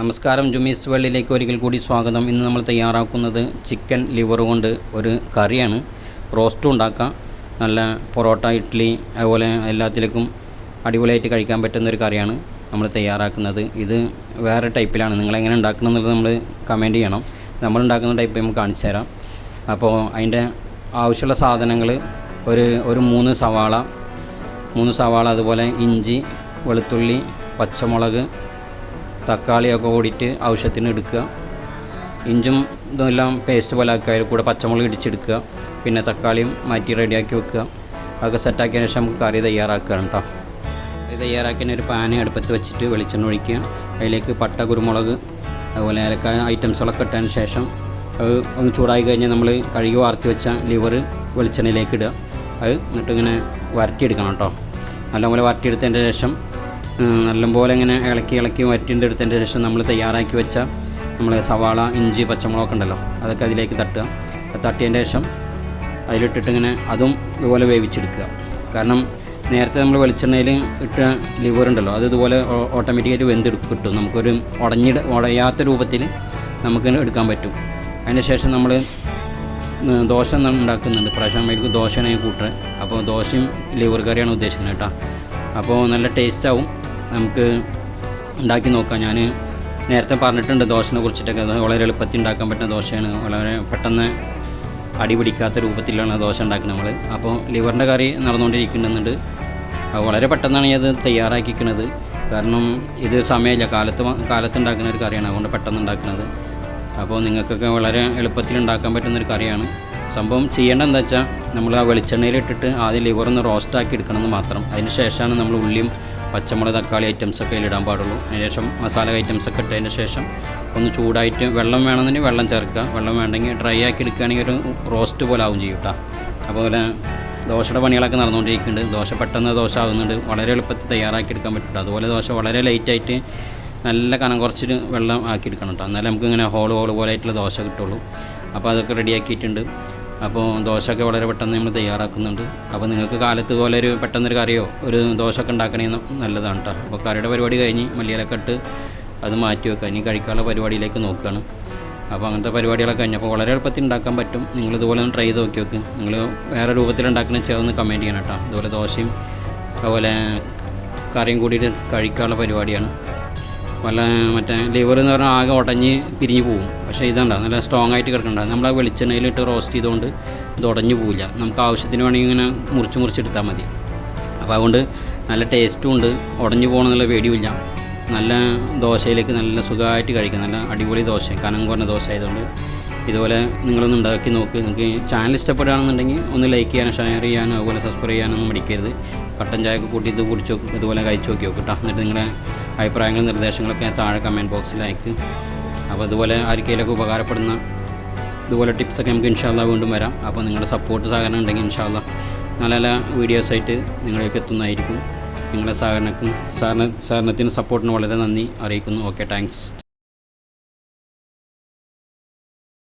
നമസ്കാരം ജുമീസ് വേൾഡിലേക്ക് ഒരിക്കൽ കൂടി സ്വാഗതം. ഇന്ന് നമ്മൾ തയ്യാറാക്കുന്നത് ചിക്കൻ ലിവർ കൊണ്ട് ഒരു കറിയാണ്. റോസ്റ്റും ഉണ്ടാക്കാം. നല്ല പൊറോട്ട ഇഡ്ഡലി അതുപോലെ എല്ലാത്തിലേക്കും അടിപൊളിയായിട്ട് കഴിക്കാൻ പറ്റുന്ന ഒരു കറിയാണ് നമ്മൾ തയ്യാറാക്കുന്നത്. ഇത് വേറെ ടൈപ്പിലാണ്. നിങ്ങൾ എങ്ങനെ ഉണ്ടാക്കണം എന്നുള്ളത് നമ്മൾ കമന്റ് ചെയ്യണം. നമ്മൾ ഉണ്ടാക്കുന്ന ടൈപ്പ് നമുക്ക് കാണിച്ചു തരാം. അപ്പോൾ അതിന്റെ ആവശ്യമുള്ള സാധനങ്ങൾ ഒരു ഒരു മൂന്ന് സവാള മൂന്ന് സവാള അതുപോലെ ഇഞ്ചി വെളുത്തുള്ളി പച്ചമുളക് തക്കാളിയൊക്കെ കൂടിയിട്ട് ആവശ്യത്തിന് എടുക്കുക. ഇഞ്ചും ഇതെല്ലാം പേസ്റ്റ് പോലെ ആക്കുക കൂടെ പച്ചമുളക് ഇടിച്ചെടുക്കുക. പിന്നെ തക്കാളിയും മാറ്റി റെഡിയാക്കി വെക്കുക. അതൊക്കെ സെറ്റാക്കിയതിന് ശേഷം നമുക്ക് കറി തയ്യാറാക്കുകയാണ് കേട്ടോ. കറി തയ്യാറാക്കിയതിന് ഒരു പാന് അടുപ്പത്ത് വെച്ചിട്ട് വെളിച്ചെണ്ണ ഒഴിക്കുക. അതിലേക്ക് പട്ട കുരുമുളക് അതുപോലെ ഏലക്ക ഐറ്റംസുകളൊക്കെ ഇട്ടതിന് ശേഷം അത് ഒന്ന് ചൂടായി കഴിഞ്ഞാൽ നമ്മൾ കഴുകി വാർത്തി വെച്ച ലിവർ വെളിച്ചെണ്ണയിലേക്ക് ഇടുക. അത് എന്നിട്ട് ഇങ്ങനെ വരട്ടിയെടുക്കണം കേട്ടോ. നല്ലപോലെ വരട്ടിയെടുത്തതിന്റെ ശേഷം നല്ലപോലെ ഇങ്ങനെ ഇളക്കി ഇളക്കി വറ്റിന്റെ എടുത്തതിന്റെ ശേഷം നമ്മൾ തയ്യാറാക്കി വെച്ച നമ്മൾ സവാള ഇഞ്ചി പച്ചമുളകൊക്കെ ഉണ്ടല്ലോ അതൊക്കെ അതിലേക്ക് തട്ടുക. തട്ടിയതിന്റെ ശേഷം അതിലിട്ടിട്ട് ഇങ്ങനെ അതും ഇതുപോലെ വേവിച്ചെടുക്കുക. കാരണം നേരത്തെ നമ്മൾ വെളിച്ചെണ്ണയിൽ ഇട്ട ലിവർ ഉണ്ടല്ലോ അത് ഇതുപോലെ ഓട്ടോമാറ്റിക്കായിട്ട് വെന്തെടുക്കും കിട്ടും. നമുക്കൊരു ഉടഞ്ഞിട ഉടയാത്ത രൂപത്തിൽ നമുക്ക് എടുക്കാൻ പറ്റും. അതിന് ശേഷം നമ്മൾ ദോശ ഉണ്ടാക്കുന്നുണ്ട്. പ്രാവശ്യം അതിലേക്ക് ദോശയാണ് കൂട്ടുന്നത് അപ്പോൾ ദോശയും ലിവർ കറിയാണ് ഉദ്ദേശിക്കുന്നത് കേട്ടോ. അപ്പോൾ നല്ല ടേസ്റ്റ് ആവും. നമുക്ക് ഉണ്ടാക്കി നോക്കാം. ഞാൻ നേരത്തെ പറഞ്ഞിട്ടുണ്ട് ദോശനെ കുറിച്ചിട്ടൊക്കെ. അത് വളരെ എളുപ്പത്തിൽ ഉണ്ടാക്കാൻ പറ്റുന്ന ദോശയാണ്. വളരെ പെട്ടെന്ന് അടി പിടിക്കാത്ത രൂപത്തിലാണ് ദോശ ഉണ്ടാക്കുന്നത് നമ്മൾ അപ്പോൾ ലിവറിന്റെ കറി നടന്നുകൊണ്ടിരിക്കുന്നുണ്ട്. അത് വളരെ പെട്ടെന്നാണ് ഇത് തയ്യാറാക്കിക്കുന്നത് കാരണം ഇത് സമയമില്ല. കാലത്ത് കാലത്ത് ഉണ്ടാക്കുന്ന ഒരു കറിയാണ്. അതുകൊണ്ട് പെട്ടെന്ന് ഉണ്ടാക്കുന്നത്. അപ്പോൾ നിങ്ങൾക്കൊക്കെ വളരെ എളുപ്പത്തിൽ ഉണ്ടാക്കാൻ പറ്റുന്ന ഒരു കറിയാണ്. സംഭവം ചെയ്യേണ്ടത് എന്താ വെച്ചാൽ നമ്മൾ ആ വെളിച്ചെണ്ണയിലിട്ടിട്ട് ആദ്യം ലിവർ ഒന്ന് റോസ്റ്റ് ആക്കി എടുക്കണമെന്ന് മാത്രം. അതിന് ശേഷമാണ് നമ്മൾ ഉള്ളിയും പച്ചമുളക് തക്കാളി ഐറ്റംസ് ഒക്കെ അതിലിടാൻ പാടുള്ളൂ. അതിന് ശേഷം മസാല ഐറ്റംസ് ഒക്കെ ഇട്ടതിന് ശേഷം ഒന്ന് ചൂടായിട്ട് വെള്ളം വേണമെന്നുണ്ടെങ്കിൽ വെള്ളം ചേർക്കുക. വെള്ളം വേണ്ടെങ്കിൽ ഡ്രൈ ആക്കി എടുക്കുകയാണെങ്കിൽ ഒരു റോസ്റ്റ് പോലെ ആവും ചെയ്യും കേട്ടോ അതുപോലെ ദോശയുടെ പണികളൊക്കെ നടന്നുകൊണ്ടിരിക്കുന്നുണ്ട്. ദോശ പെട്ടെന്ന് ദോശ ആകുന്നുണ്ട് വളരെ എളുപ്പത്തിൽ തയ്യാറാക്കി എടുക്കാൻ പറ്റും അതുപോലെ ദോശ വളരെ ലൈറ്റായിട്ട് നല്ല കനം കുറച്ചിട്ട് വെള്ളം ആക്കി എടുക്കണം കേട്ടോ എന്നാലേ നമുക്ക് ഇങ്ങനെ ഹോൾ ഹോൾ പോലെ ആയിട്ടുള്ള ദോശ കിട്ടുള്ളൂ. അപ്പോൾ അതൊക്കെ റെഡിയാക്കിയിട്ടുണ്ട് അപ്പോൾ ദോശയൊക്കെ വളരെ പെട്ടെന്ന് നമ്മൾ തയ്യാറാക്കുന്നുണ്ട്. അപ്പോൾ നിങ്ങൾക്ക് കാലത്ത് പോലെ ഒരു പെട്ടെന്നൊരു കറിയോ ഒരു ദോശയൊക്കെ ഉണ്ടാക്കണമെന്ന് നല്ലതാണ് കേട്ടോ അപ്പോൾ കറിയുടെ പരിപാടി കഴിഞ്ഞ് മല്ലിയിലൊക്കെ ഇട്ട് അത് മാറ്റി വെക്കുക. ഇനി കഴിക്കാനുള്ള പരിപാടിയിലേക്ക് നോക്കുകയാണ്. അപ്പോൾ അങ്ങനത്തെ പരിപാടികളൊക്കെ കഴിഞ്ഞപ്പോൾ വളരെ എളുപ്പത്തിൽ ഉണ്ടാക്കാൻ പറ്റും. നിങ്ങൾ ഇതുപോലെ ഒന്ന് ട്രൈ ചെയ്ത് നോക്കി വെക്ക് നിങ്ങൾ വേറെ രൂപത്തിൽ ഉണ്ടാക്കുന്ന ഒന്ന് കമന്റ് ചെയ്യണം കേട്ടോ അതുപോലെ ദോശയും അതുപോലെ കറിയും കൂടിയിട്ട് കഴിക്കാനുള്ള പരിപാടിയാണ്. വല്ല മറ്റേ ലിവർ എന്ന് പറഞ്ഞാൽ ആകെ ഉടഞ്ഞ് പിരിഞ്ഞു പോകും പക്ഷേ ഇതുണ്ടാവും നല്ല സ്ട്രോങ് ആയിട്ട് കിടക്കണ്ട നമ്മൾ ആ വെളിച്ചെണ്ണയിലിട്ട് റോസ്റ്റ് ചെയ്തുകൊണ്ട് ഇത് ഉടഞ്ഞു പോവില്ല. നമുക്ക് ആവശ്യത്തിന് വേണമെങ്കിൽ ഇങ്ങനെ മുറിച്ച് മുറിച്ചെടുത്താൽ മതി. അപ്പോൾ അതുകൊണ്ട് നല്ല ടേസ്റ്റും ഉണ്ട്. ഉടഞ്ഞു പോകണമെന്നുള്ള പേടിയുമില്ല. നല്ല ദോശയിലേക്ക് നല്ല സുഖമായിട്ട് കഴിക്കാം. നല്ല അടിപൊളി ദോശ കനം കുറഞ്ഞ ദോശ ആയതുകൊണ്ട് ഇതുപോലെ നിങ്ങളൊന്ന് ഉണ്ടാക്കി നോക്ക്. നിങ്ങൾക്ക് ചാനൽ ഇഷ്ടപ്പെടുകയാണെന്നുണ്ടെങ്കിൽ ഒന്ന് ലൈക്ക് ചെയ്യാനും ഷെയർ ചെയ്യാനും അതുപോലെ സബ്സ്ക്രൈബ് ചെയ്യാനൊന്നും മടിക്കരുത്. കട്ടൻ ചായയൊക്കെ കൂട്ടി ഇത് കുടിച്ച് നോക്കും ഇതുപോലെ കഴിച്ച് നോക്കി നോക്ക് കേട്ടോ എന്നിട്ട് നിങ്ങളുടെ അഭിപ്രായങ്ങളും നിർദ്ദേശങ്ങളൊക്കെ താഴെ കമന്റ് ബോക്സിൽ അയക്ക്. അപ്പോൾ അതുപോലെ ആർക്കെങ്കിലൊക്കെ ഉപകാരപ്പെടുന്ന ഇതുപോലെ ടിപ്സൊക്കെ നമുക്ക് ഇൻഷാല്ല വീണ്ടും വരാം. അപ്പോൾ നിങ്ങളുടെ സപ്പോർട്ട് സഹകരണം ഉണ്ടെങ്കിൽ ഇൻഷാല്ല നല്ല നല്ല വീഡിയോസായിട്ട് നിങ്ങളിലേക്ക് എത്തുന്നതായിരിക്കും. നിങ്ങളുടെ സഹകരണത്തിന് സഹകരണ സഹകരണത്തിന് സപ്പോർട്ടിന് വളരെ നന്ദി. അറിയിക്കുന്നു. Okay thanks